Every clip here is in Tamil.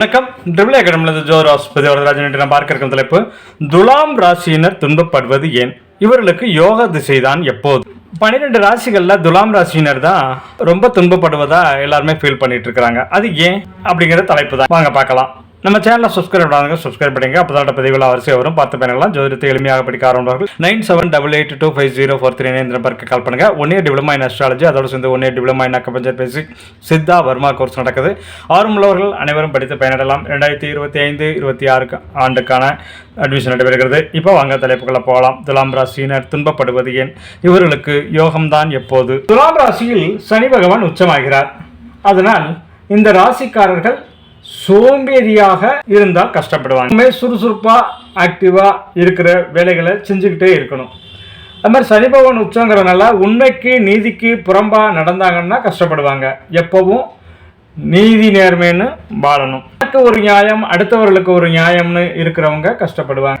வணக்கம். ட்ரிபிள் அகாடமிலிருந்து ஜோ ஆஸ்பதி வரதராஜன் என்று நாம் பார்க்க இருக்கும் தலைப்பு துலாம் ராசியினர் துன்பப்படுவது ஏன்? இவர்களுக்கு யோக திசைதான் எப்போது? பன்னிரெண்டு ராசிகள்ல துலாம் ராசியினர் தான் ரொம்ப துன்பப்படுவதா எல்லாருமே ஃபீல் பண்ணிட்டு இருக்கிறாங்க. அது ஏன்? அப்படிங்கிற தலைப்பு தான். வாங்க பார்க்கலாம். நம்ம சேனலை சப்ஸ்கிரைப் பண்ணாங்க சப்ஸ்கிரைப் பண்ணுங்க அப்போ பதிவுகள் அவசியம் வரும். பார்த்து பயனெல்லாம் ஜோதிடத்தை எளிமையாக படிக்க ஆரம்பிப்பார்கள். Nine seven double eight two five zero four three nine நம்பருக்கு கால் பண்ணுங்க. One year diploma in astrology அதோட சேர்ந்து one year diploma in acupuncture பேசி சித்தா வர்மா கோர்ஸ் நடக்குது. ஆர்வமுள்ளவர்கள் அனைவரும் படித்து பயனடலாம் ரெண்டாயிரத்தி இருபத்தி ஐந்து இருபத்தி ஆறுக்கு ஆண்டுக்கான அட்மிஷன் நடைபெறுகிறது. இப்போ வாங்க தலைப்புகளை போகலாம். துலாம் ராசியினர் துன்பப்படுவது ஏன்? இவர்களுக்கு யோகம்தான் எப்போது? துலாம் ராசியில் சனி பகவான் உச்சமாகிறார். அதனால் இந்த ராசிக்காரர்கள் சோம்பேறியாக இருந்தால் கஷ்டப்படுவாங்க. எப்பவுமே சுறுசுறுப்பாக ஆக்டிவாக இருக்கிற வேலைகளை செஞ்சுக்கிட்டே இருக்கணும். அது மாதிரி சனி பகவான் உச்சங்கிறனால உண்மைக்கு நீதிக்கு புறம்பாக நடந்தாங்கன்னா கஷ்டப்படுவாங்க. எப்பவும் நீதி நேர்மைன்னு வாழணும். எனக்கு ஒரு நியாயம் அடுத்தவர்களுக்கு ஒரு நியாயம்னு இருக்கிறவங்க கஷ்டப்படுவாங்க.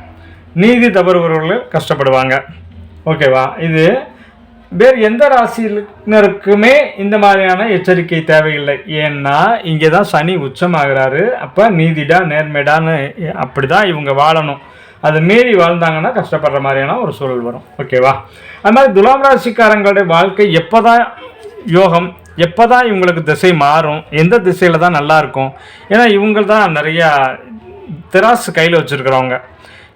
நீதி தவறுபவர்கள் கஷ்டப்படுவாங்க. ஓகேவா? இது வேறு எந்த ராசியினருக்குமே இந்த மாதிரியான எச்சரிக்கை தேவையில்லை. ஏன்னா இங்கே தான் சனி உச்சமாகிறாரு. அப்போ நீதிடா நேர்மைடான்னு அப்படி தான் இவங்க வாழணும். அதை மீறி வாழ்ந்தாங்கன்னா கஷ்டப்படுற மாதிரியான ஒரு சூழல் வரும். ஓகேவா? அது மாதிரி துலாம் ராசிக்காரங்களுடைய வாழ்க்கை எப்போ தான் யோகம் எப்போ தான் இவங்களுக்கு திசை மாறும் எந்த திசையில் தான் நல்லாயிருக்கும் ஏன்னா இவங்க தான் நிறையா திராசு கையில் வச்சுருக்கிறவங்க.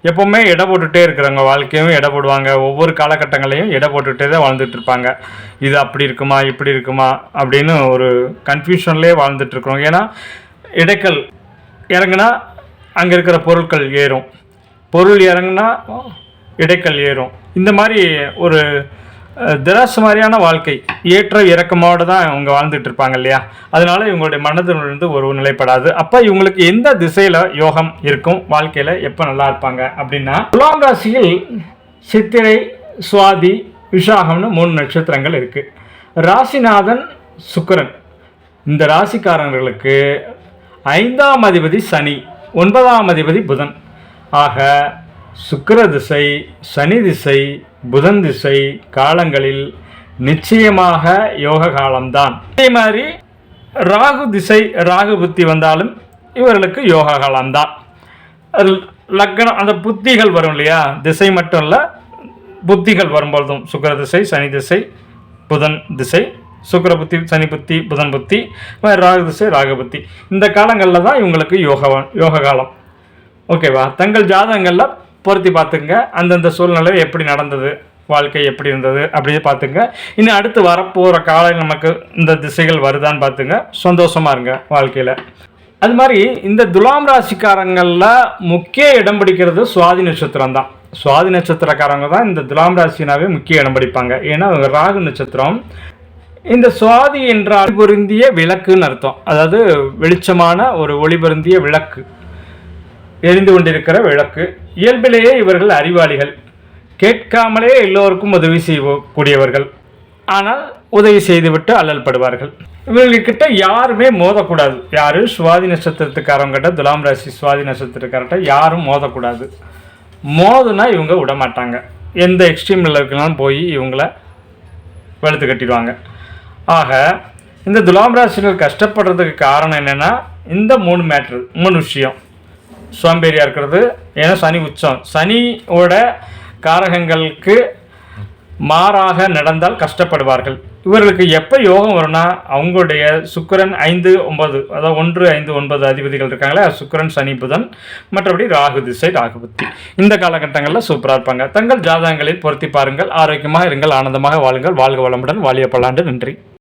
எப்போவுமே எடை போட்டுகிட்டே இருக்கிறவங்க வாழ்க்கையும் எடை போடுவாங்க. ஒவ்வொரு காலகட்டங்களையும் எடை போட்டுகிட்டே தான் வாழ்ந்துட்டு இருப்பாங்க. இது அப்படி இருக்குமா இப்படி இருக்குமா அப்படின்னு ஒரு கன்ஃபியூஷன்லேயே வாழ்ந்துட்டு இருக்கிறோம். ஏன்னா இடைக்கல் இறங்குனா அங்கே இருக்கிற பொருட்கள் ஏறும். பொருள் இறங்குனா இடைக்கல் ஏறும். இந்த மாதிரி ஒரு திராஸ் திராசு மாதிரியான வாழ்க்கை ஏற்ற இறக்கமோடு தான் இவங்க வாழ்ந்துட்டு இருப்பாங்க இல்லையா? அதனால இவங்களுடைய மனதிலிருந்து ஒரு நிலைப்படாது. அப்போ இவங்களுக்கு எந்த திசையில் யோகம் இருக்கும்? வாழ்க்கையில் எப்போ நல்லா இருப்பாங்க? அப்படின்னா துலாம் ராசியில் சித்திரை சுவாதி விஷாகம்னு மூணு நட்சத்திரங்கள் இருக்குது ராசிநாதன் சுக்கரன். இந்த ராசிக்காரர்களுக்கு ஐந்தாம் அதிபதி சனி ஒன்பதாம் அதிபதி புதன். ஆக சுக்கர திசை சனி திசை புதன் திசை காலங்களில் நிச்சயமாக யோக காலம்தான். அதே மாதிரி ராகு திசை ராகு புத்தி வந்தாலும் இவர்களுக்கு யோக காலம்தான். லக்னம் அந்த புத்திகள் வரும் இல்லையா? திசை மட்டும் இல்லை புத்திகள் வரும்பொழுதும் சுக்கர திசை சனி திசை புதன் திசை சுக்கர புத்தி சனி புத்தி புதன் புத்தி ராகு திசை ராகு புத்தி. இந்த காலங்களில் தான் இவங்களுக்கு யோக யோக காலம். ஓகேவா? தங்கள் ஜாதகங்களில் பொருத்தி பார்த்துங்க. அந்தந்த சூழ்நிலை எப்படி நடந்தது? வாழ்க்கை எப்படி இருந்தது? அப்படின்னு பார்த்துங்க. இன்னும் அடுத்து வரப்போகிற காலம் நமக்கு இந்த திசைகள் வருதான்னு பார்த்துங்க. சந்தோஷமாக இருங்க வாழ்க்கையில். அது மாதிரி இந்த துலாம் ராசிக்காரங்களில் முக்கிய இடம் பிடிக்கிறது சுவாதி நட்சத்திரம் தான். சுவாதி நட்சத்திரக்காரங்க தான் இந்த துலாம் ராசினாவே முக்கிய இடம் பிடிப்பாங்க. ஏன்னா அவங்க ராகு நட்சத்திரம் இந்த சுவாதி என்றால் பொருந்திய விளக்குன்னு அர்த்தம். அதாவது வெளிச்சமான ஒரு ஒளிபருந்திய விளக்கு. எரிந்து கொண்டிருக்கிற விளக்கு. இயல்பிலேயே இவர்கள் அறிவாளிகள். கேட்காமலே எல்லோருக்கும் உதவி செய்யக்கூடியவர்கள். ஆனால் உதவி செய்துவிட்டு அல்லல் படுவார்கள். இவர்கள்கிட்ட யாருமே மோதக்கூடாது. யாரும் சுவாதி நட்சத்திரத்துக்காரங்கிட்ட துலாம் ராசி சுவாதி நட்சத்திரக்காரர்கிட்ட யாரும் மோதக்கூடாது. மோதுனா இவங்க விட மாட்டாங்க எந்த எக்ஸ்ட்ரீம் இருக்கலாம் போய் இவங்கள வெளுத்து கட்டிடுவாங்க. ஆக இந்த துலாம் ராசினர் கஷ்டப்படுறதுக்கு காரணம் என்னென்னா இந்த மூணு மேட்ரு மூணு விஷயம். சோம்பேறியாக இருக்கிறது. ஏன்னா சனி உச்சம். சனியோட காரகங்களுக்கு மாறாக நடந்தால் கஷ்டப்படுவார்கள். இவர்களுக்கு எப்போ யோகம் வரும்னா அவங்களுடைய சுக்கிரன் ஐந்து ஒன்பது அதாவது ஒன்று ஐந்து ஒன்பது அதிபதிகள் இருக்காங்களே சுக்கிரன் சனி புதன் மற்றபடி ராகு திசை ராகுபுத்தி இந்த காலகட்டங்களில் சூப்பராக இருப்பாங்க. தங்கள் ஜாதகங்களில் பொருத்தி பாருங்கள் ஆரோக்கியமாக இருங்கள் ஆனந்தமாக வாழுங்கள் வாழ்க வளமுடன் வாழிய பல்லாண்டு நன்றி.